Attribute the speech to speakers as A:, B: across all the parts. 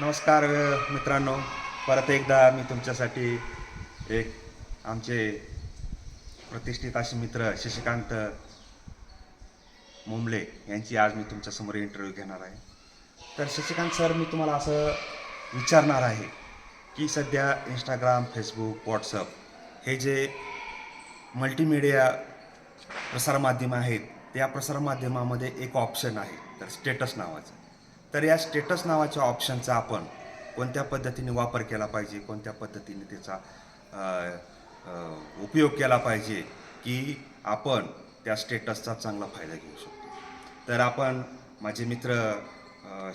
A: नमस्कार मित्रांनो. परत एकदा मी तुमच्यासाठी एक आमचे प्रतिष्ठित असे मित्र शशिकांत मुंबले यांची आज मी तुमच्यासमोर इंटरव्ह्यू घेणार आहे. तर शशिकांत सर मी तुम्हाला असं विचारणार आहे की सध्या इंस्टाग्राम फेसबुक व्हॉट्सअप हे जे मल्टीमीडिया प्रसारमाध्यम आहेत त्या प्रसारमाध्यमामध्ये एक ऑप्शन आहे तर स्टेटस नावाचं. तर या स्टेटस नावाच्या ऑप्शनचा आपण कोणत्या पद्धतीने वापर केला पाहिजे कोणत्या पद्धतीने त्याचा उपयोग केला पाहिजे की आपण त्या स्टेटसचा चांगला फायदा घेऊ शकतो. तर आपण माझे मित्र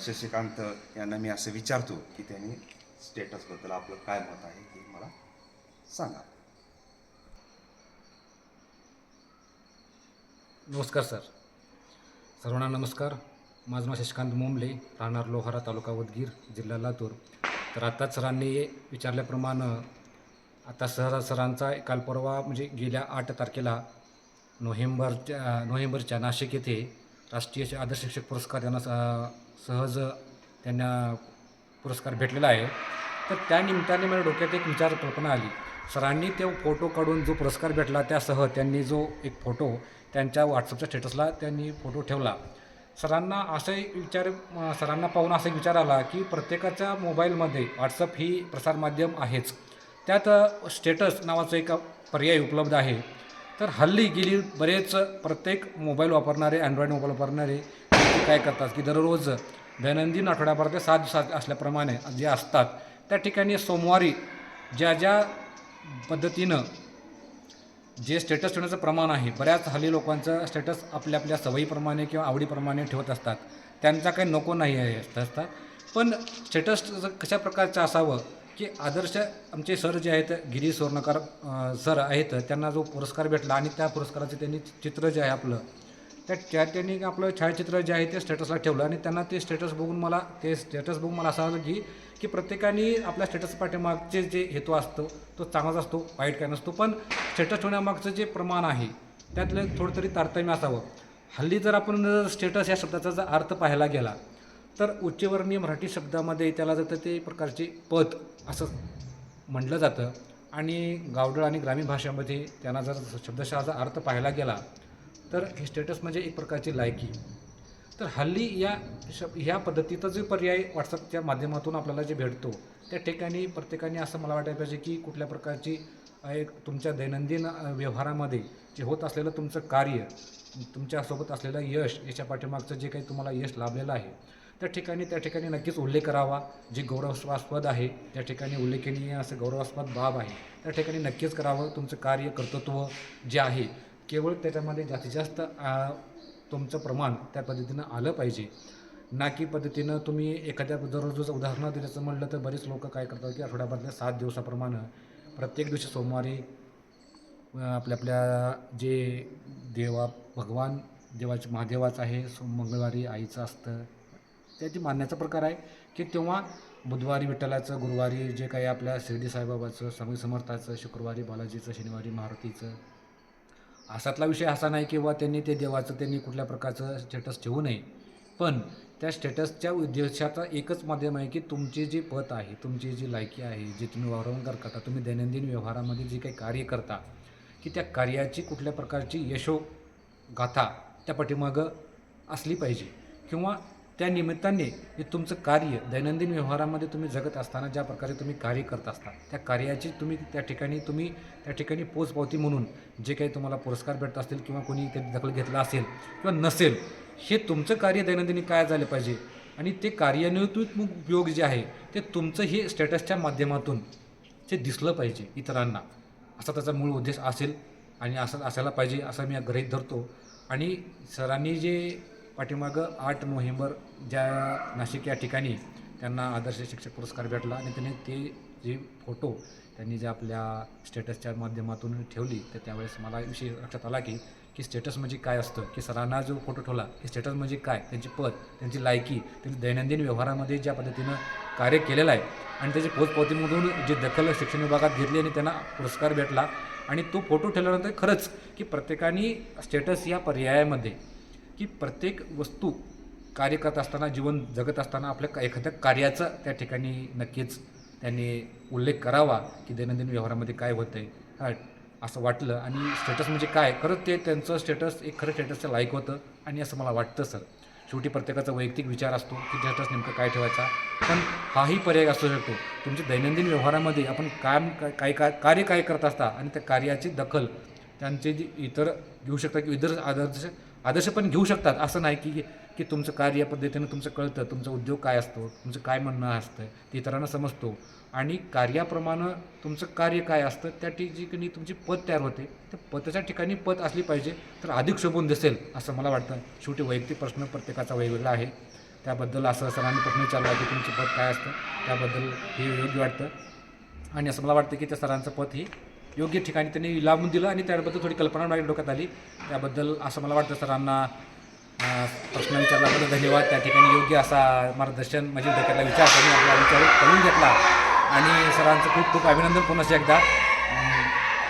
A: शशिकांत यांना मी असं विचारतो की त्यांनी स्टेटसबद्दल आपलं काय मत आहे ते मला सांगा.
B: नमस्कार सर. सर्वांना नमस्कार. माझं नाव शशिकांत मोमले राहणार लोहारा तालुका उदगीर जिल्हा लातूर. तर आत्ताच सरांनी विचारल्याप्रमाणे आता सर सरांचा काल परवा म्हणजे गेल्या आठ तारखेला नोव्हेंबरच्या नोव्हेंबरच्या नाशिक येथे राष्ट्रीय आदर्श शिक्षक पुरस्कार त्यांना स- सहज त्यांना पुरस्कार भेटलेला आहे. तर त्या निमित्ताने माझ्या डोक्यात एक विचार कल्पना आली. सरांनी तो फोटो काढून जो पुरस्कार भेटला त्यासह त्यांनी जो एक फोटो त्यांच्या व्हॉट्सअपच्या स्टेटसला त्यांनी फोटो ठेवला. सरांना असं विचार सरांना पाहून असा विचार आला की प्रत्येकाच्या मोबाईलमध्ये व्हॉट्सअप ही प्रसारमाध्यम आहेच. त्यात स्टेटस नावाचं एक पर्याय उपलब्ध आहे. तर हल्ली गेली बरेच प्रत्येक मोबाईल वापरणारे अँड्रॉईड मोबाईल वापरणारे काय करतात की दररोज दैनंदिन आठवड्याभर ते सात दिवसात असल्याप्रमाणे जे असतात त्या ठिकाणी सोमवारी ज्या ज्या पद्धतीनं जे स्टेटस ठेवण्याचं प्रमाण आहे बऱ्याच हल्ली लोकांचं स्टेटस आपल्या आपल्या सवयीप्रमाणे किंवा आवडीप्रमाणे ठेवत असतात. त्यांचा काही नको नाही आहे असतात पण स्टेटस कशा प्रकारचं असावं की आदर्श आमचे सर जे आहेत गिरी स्वर्णकार सर आहेत त्यांना जो पुरस्कार भेटला आणि त्या पुरस्काराचं त्यांनी चित्र जे आहे आपलं त्या त्यांनी आपलं छायाचित्र जे आहे ते स्टेटसला ठेवलं आणि त्यांना ते स्टेटस बघून मला ते स्टेटस बघून मला असं आलं की की प्रत्येकाने आपल्या स्टेटस पाठीमागचे जे हेतू असतो तो चांगलाच असतो वाईट काय नसतो. पण स्टेटस ठेवण्यामागचं जे प्रमाण आहे त्यातलं थोडं तरी तारतम्य असावं. हल्ली जर आपण स्टेटस या शब्दाचा जर अर्थ पाहायला गेला तर उच्चवर्णीय मराठी शब्दामध्ये त्याला जर ते प्रकारचे पद असं म्हटलं जातं आणि गावडळ आणि ग्रामीण भाषेमध्ये त्यांना जर शब्दशहाचा अर्थ पाहायला गेला तर हे स्टेटस म्हणजे एक प्रकारची लायकी. तर हल्ली या ह्या पद्धतीचा जे पर्याय व्हॉट्सअपच्या माध्यमातून आपल्याला जे भेटतो त्या ठिकाणी प्रत्येकाने असं मला वाटायला पाहिजे की कुठल्या प्रकारची एक तुमच्या दैनंदिन व्यवहारामध्ये जे होत असलेलं तुमचं कार्य तुमच्यासोबत असलेलं यश याच्या पाठीमागचं जे काही तुम्हाला यश लाभलेलं आहे त्या ठिकाणी त्या ठिकाणी नक्कीच उल्लेख करावा. जे गौरवास्पद आहे त्या ठिकाणी उल्लेखनीय असं गौरवास्पद बाब आहे त्या ठिकाणी नक्कीच करावं. तुमचं कार्य कर्तृत्व जे आहे केवळ त्याच्यामध्ये जास्तीत जास्त तुमचं प्रमाण त्या पद्धतीनं आलं पाहिजे. ना की पद्धतीनं तुम्ही एखाद्या दररोज उदाहरणं दिल्याचं म्हणलं तर बरेच लोक काय करतात की आठवड्याभरातल्या सात दिवसाप्रमाणे प्रत्येक दिवशी सोमवारी आपल्या आपल्या जे देवा भगवान देवाचे महादेवाचं आहे सो मंगळवारी आईचं असतं. त्याची मानण्याचा प्रकार आहे की तेव्हा बुधवारी विठ्ठलाचं गुरुवारी जे काही आपल्या शिर्डी साईबाबाचं स्वामी समर्थाचं शुक्रवारी बालाजीचं शनिवारी मारुतीचं. असातला विषय असा नाही किंवा त्यांनी ते देवाचं त्यांनी कुठल्या प्रकारचं स्टेटस ठेवू नये. पण त्या स्टेटसच्या उद्देशाचा एकच माध्यम आहे की तुमची जी पत आहे तुमची जी लायकी आहे जी तुम्ही वारंवार करता तुम्ही दैनंदिन व्यवहारामध्ये जे काही कार्य करता की त्या कार्याची कुठल्या प्रकारची यशोगाथा त्या पाठीमागं असली पाहिजे. किंवा त्या निमित्ताने हे तुमचं कार्य दैनंदिन व्यवहारामध्ये तुम्ही जगत असताना ज्या प्रकारे तुम्ही कार्य करत असता त्या कार्याची तुम्ही त्या ठिकाणी तुम्ही त्या ठिकाणी पोचपावती म्हणून जे काही तुम्हाला पुरस्कार भेटत असतील किंवा कोणी ते दखल घेतला असेल किंवा नसेल हे तुमचं कार्य दैनंदिनी काय झालं पाहिजे? आणि ते कार्यान्वित उपयोग जे आहे ते तुमचं हे स्टेटसच्या माध्यमातून ते दिसलं पाहिजे इतरांना. असा त्याचा मूळ उद्देश असेल आणि असं असायला पाहिजे असं मी गृहीत धरतो. आणि सरांनी जे पाठीमागं आठ नोव्हेंबर ज्या नाशिक या ठिकाणी त्यांना आदर्श शिक्षक पुरस्कार भेटला आणि त्याने ते जे फोटो त्यांनी जे आपल्या स्टेटसच्या माध्यमातून ठेवली तर त्यावेळेस मला विषय लक्षात आला की की स्टेटस म्हणजे काय असतं? की सरांना जो फोटो ठेवला की स्टेटस म्हणजे काय? त्यांची पद त्यांची लायकी त्यांनी दैनंदिन व्यवहारामध्ये ज्या पद्धतीनं कार्य केलेलं आहे आणि त्याची पोचपावतीमधून जी दखल शिक्षण विभागात घेतली आणि त्यांना पुरस्कार भेटला आणि तो फोटो ठेवल्यानंतर खरंच की प्रत्येकाने स्टेटस या पर्यायामध्ये की प्रत्येक वस्तू कार्य करत असताना जीवन जगत असताना आपल्या का- एखाद्या कार्याचं त्या ठिकाणी नक्कीच त्यांनी उल्लेख करावा की दैनंदिन व्यवहारामध्ये काय होतं आहे असं वाटलं. आणि स्टेटस म्हणजे काय? खरंच ते त्यांचं स्टेटस एक खरं स्टेटसचं लाईक होतं आणि असं मला वाटतं सर शेवटी प्रत्येकाचा वैयक्तिक विचार असतो की स्टेटस नेमकं काय ठेवायचा. पण हाही पर्याय असू शकतो. तुमच्या दैनंदिन व्यवहारामध्ये आपण काम काय काय कार्य काय करत असता आणि त्या कार्याची दखल त्यांचे जे इतर घेऊ शकता की इतर आदर्श आदर्श पण घेऊ शकतात. असं नाही की की तुमचं कार्य या पद्धतीनं तुमचं कळतं तुमचा उद्योग काय असतो तुमचं काय म्हणणं असतं ते इतरांना समजतो. आणि कार्याप्रमाणे तुमचं कार्य काय असतं त्या ठिकाणी तुमची पद तयार होते. त्या पदाच्या ठिकाणी पद असली पाहिजे तर अधिक शोभून दिसेल असं मला वाटतं. शेवटी वैयक्तिक प्रश्न प्रत्येकाचा वेगवेगळा आहे. त्याबद्दल असं सरांनी प्रश्न विचारला की तुमचं पद काय असतं त्याबद्दल हे योग्य वाटतं. आणि असं मला वाटतं की त्या सरांचं पद हे योग्य ठिकाणी त्यांनी लावून दिलं आणि त्याबद्दल थोडी कल्पना माझ्या डोक्यात आली. त्याबद्दल असं मला वाटतं सरांना प्रश्न विचारल्याबद्दल धन्यवाद. त्या ठिकाणी योग्य असा मार्गदर्शन म्हणजे डोक्यातला विचार करून आपला विचार करून घेतला. आणि सरांचं खूप खूप अभिनंदन पुन्हा एकदा.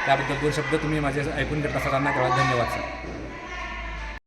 B: त्याबद्दल दोन शब्द तुम्ही माझे ऐकून घेतला सरांना. तेव्हा धन्यवाद सर.